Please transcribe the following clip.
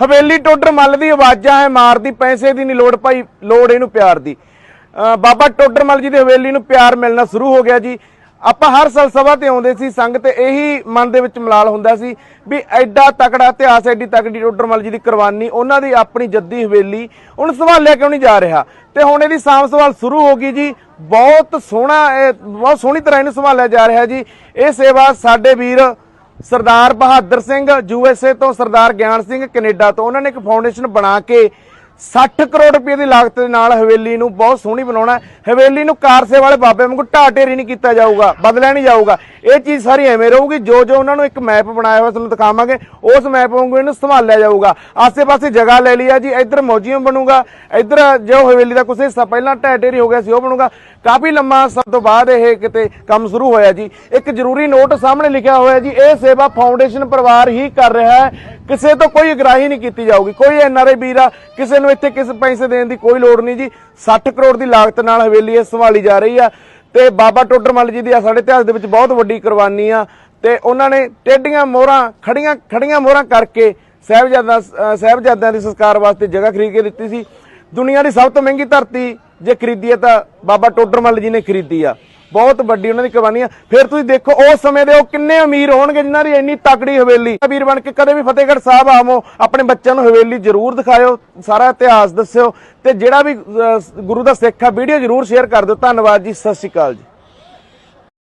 ਹਵੇਲੀ ਟੋਡਰ ਮੱਲ ਦੀ ਆਵਾਜ਼ਾਂ ਹੈ ਮਾਰਦੀ, ਪੈਸੇ ਦੀ ਨਹੀਂ ਲੋੜ ਭਾਈ, ਲੋੜ ਇਹਨੂੰ ਪਿਆਰ ਦੀ। ਬਾਬਾ ਟੋਡਰ ਮੱਲ ਜੀ ਦੀ ਹਵੇਲੀ ਨੂੰ ਪਿਆਰ ਮਿਲਣਾ ਸ਼ੁਰੂ ਹੋ ਗਿਆ ਜੀ। ਆਪਾਂ ਹਰ ਸਾਲ ਸਭਾ ਤੇ ਆਉਂਦੇ ਸੀ ਸੰਗ ਤੇ ਇਹੀ ਮਨ ਦੇ ਵਿੱਚ ਮਲਾਲ ਹੁੰਦਾ ਸੀ ਵੀ ਐਡਾ ਤਕੜਾ ਇਤਿਹਾਸ, ਐਡੀ ਤਕੜੀ ਟੋਡਰ ਮੱਲ ਜੀ ਦੀ ਕੁਰਬਾਨੀ, ਉਹਨਾਂ ਦੀ ਆਪਣੀ ਜੱਦੀ ਹਵੇਲੀ ਉਹਨੂੰ ਸੰਭਾਲਿਆ ਕਿਉਂ ਨਹੀਂ ਜਾ ਰਿਹਾ? ਤੇ ਹੁਣ ਇਹਦੀ ਸਾਂਭ ਸੰਭਾਲ ਸ਼ੁਰੂ ਹੋ ਗਈ ਜੀ। ਬਹੁਤ ਸੋਹਣਾ, ਇਹ ਬਹੁਤ ਸੋਹਣੀ ਤਰ੍ਹਾਂ ਇਹਨੂੰ ਸੰਭਾਲਿਆ ਜਾ ਰਿਹਾ ਜੀ। ਇਹ ਸੇਵਾ ਸਾਡੇ ਵੀਰ ਸਰਦਾਰ ਬਹਾਦਰ ਸਿੰਘ ਯੂਐਸਏ ਤੋਂ ਸਰਦਾਰ ਗਿਆਨ ਸਿੰਘ ਕੈਨੇਡਾ ਤੋਂ। ਉਹਨਾਂ ਨੇ ਇੱਕ ਫਾਊਂਡੇਸ਼ਨ ਬਣਾ ਕੇ 60 ਕਰੋੜ ਰੁਪਏ ਦੀ ਲਾਗਤ ਦੇ ਨਾਲ ਹਵੇਲੀ ਨੂੰ ਬਹੁਤ ਸੋਹਣੀ ਬਣਾਉਣਾ ਹਵੇਲੀ ਨੂੰ ਕਾਰਸੇ ਵਾਲੇ ਬਾਬੇ ਵਾਂਗੂ ਢਾਹ ਢੇਰੀ ਨਹੀਂ ਕੀਤਾ ਜਾਊਗਾ, ਬਦਲਿਆ ਨਹੀਂ ਜਾਊਗਾ। ਇਹ ਚੀਜ਼ ਸਾਰੀ ਐਵੇਂ ਰਹੂਗੀ, ਜੋ ਜੋ ਉਹਨਾਂ ਨੂੰ ਇੱਕ ਮੈਪ ਬਣਾਇਆ ਹੋਇਆ ਤੁਹਾਨੂੰ ਦਿਖਾਵਾਂਗੇ, ਉਸ ਮੈਪ ਵਾਂਗੂ ਇਹਨੂੰ ਸੰਭਾਲਿਆ ਜਾਊਗਾ। ਆਸੇ-ਪਾਸੇ ਜਗ੍ਹਾ ਲੈ ਲਈ ਆ ਜੀ, ਇੱਧਰ ਮੌਜੀਅਮ ਬਣੂਗਾ, ਇੱਧਰ ਜੋ ਹਵੇਲੀ ਦਾ ਕੁਝ ਹਿੱਸਾ ਪਹਿਲਾਂ ਢਹਿ ਢੇਰੀ ਹੋ ਗਿਆ ਸੀ, ਉਹ ਬਣੂਗਾ। ਕਾਫੀ ਲੰਮਾ ਸਭ ਤੋਂ ਬਾਅਦ ਇਹ ਕਿਤੇ ਕੰਮ ਸ਼ੁਰੂ ਹੋਇਆ ਜੀ। ਇੱਕ ਜ਼ਰੂਰੀ ਨੋਟ ਸਾਹਮਣੇ ਲਿਖਿਆ ਹੋਇਆ ਜੀ, ਇਹ ਸੇਵਾ ਫਾਊਂਡੇਸ਼ਨ ਪਰਿਵਾਰ ਹੀ ਕਰ ਰਿਹਾ ਹੈ। ਕਿਸੇ ਤੋਂ ਕੋਈ ਅਗਰਾਹੀ ਨਹੀਂ ਕੀਤੀ ਜਾਊਗੀ। ਕੋਈ ਐਨਆਰਆਈ ਵੀਰ ਆ, ਕਿਸੇ ਨੂੰ ਇੱਥੇ ਕਿਸੇ ਪੈਸੇ ਦੇਣ ਦੀ ਕੋਈ ਲੋੜ ਨਹੀਂ ਜੀ? 60 ਕਰੋੜ ਦੀ ਲਾਗਤ ਨਾਲ ਹਵੇਲੀ ਇਹ ਸੰਭਾਲੀ ਜਾ ਰਹੀ ਆ। ਤੇ ਬਾਬਾ ਟੋਡਰ ਮੱਲ ਜੀ ਦੀ ਸਾਡੇ ਇਤਿਹਾਸ ਦੇ ਵਿੱਚ ਬਹੁਤ ਵੱਡੀ ਕੁਰਬਾਨੀ ਆ। ਤੇ ਉਹਨਾਂ ਨੇ ਟੇਡੀਆਂ ਮੋਹਰਾਂ, ਖੜੀਆਂ ਖੜੀਆਂ ਮੋਹਰਾਂ ਕਰਕੇ ਸਾਹਿਬਜ਼ਾਦਾ ਅਹ ਸਾਹਿਬਜ਼ਾਦਿਆਂ ਦੇ ਸੰਸਕਾਰ ਵਾਸਤੇ ਜਗ੍ਹਾ ਖਰੀਦ ਕੇ ਦਿੱਤੀ ਸੀ। ਦੁਨੀਆ ਦੀ ਸਭ ਤੋਂ ਮਹਿੰਗੀ ਧਰਤੀ ਜੇ ਖਰੀਦੀ ਹੈ ਤਾਂ ਬਾਬਾ ਟੋਡਰਮੱਲ ਜੀ ਨੇ ਖਰੀਦੀ ਆ। ਬਹੁਤ ਵੱਡੀ ਉਹਨਾਂ ਦੀ ਕੁਰਬਾਨੀ ਆ। ਫਿਰ ਤੁਸੀਂ ਦੇਖੋ, ਉਸ ਸਮੇਂ ਦੇ ਉਹ ਕਿੰਨੇ ਅਮੀਰ ਹੋਣਗੇ ਜਿਨ੍ਹਾਂ ਦੀ ਇੰਨੀ ਤਕੜੀ ਹਵੇਲੀ। ਵੀਰ ਬਣ ਕੇ ਕਦੇ ਵੀ ਫਤਿਹਗੜ੍ਹ ਸਾਹਿਬ ਆਵੋ, ਆਪਣੇ ਬੱਚਿਆਂ ਨੂੰ ਹਵੇਲੀ ਜ਼ਰੂਰ ਦਿਖਾਇਓ, ਸਾਰਾ ਇਤਿਹਾਸ ਦੱਸਿਓ। ਤੇ ਜਿਹੜਾ ਵੀ ਗੁਰੂ ਦਾ ਸਿੱਖ ਆ, ਵੀਡੀਓ ਜ਼ਰੂਰ ਸ਼ੇਅਰ ਕਰ ਦਿਓ। ਧੰਨਵਾਦ ਜੀ, ਸਤਿ ਸ਼੍ਰੀ ਅਕਾਲ ਜੀ।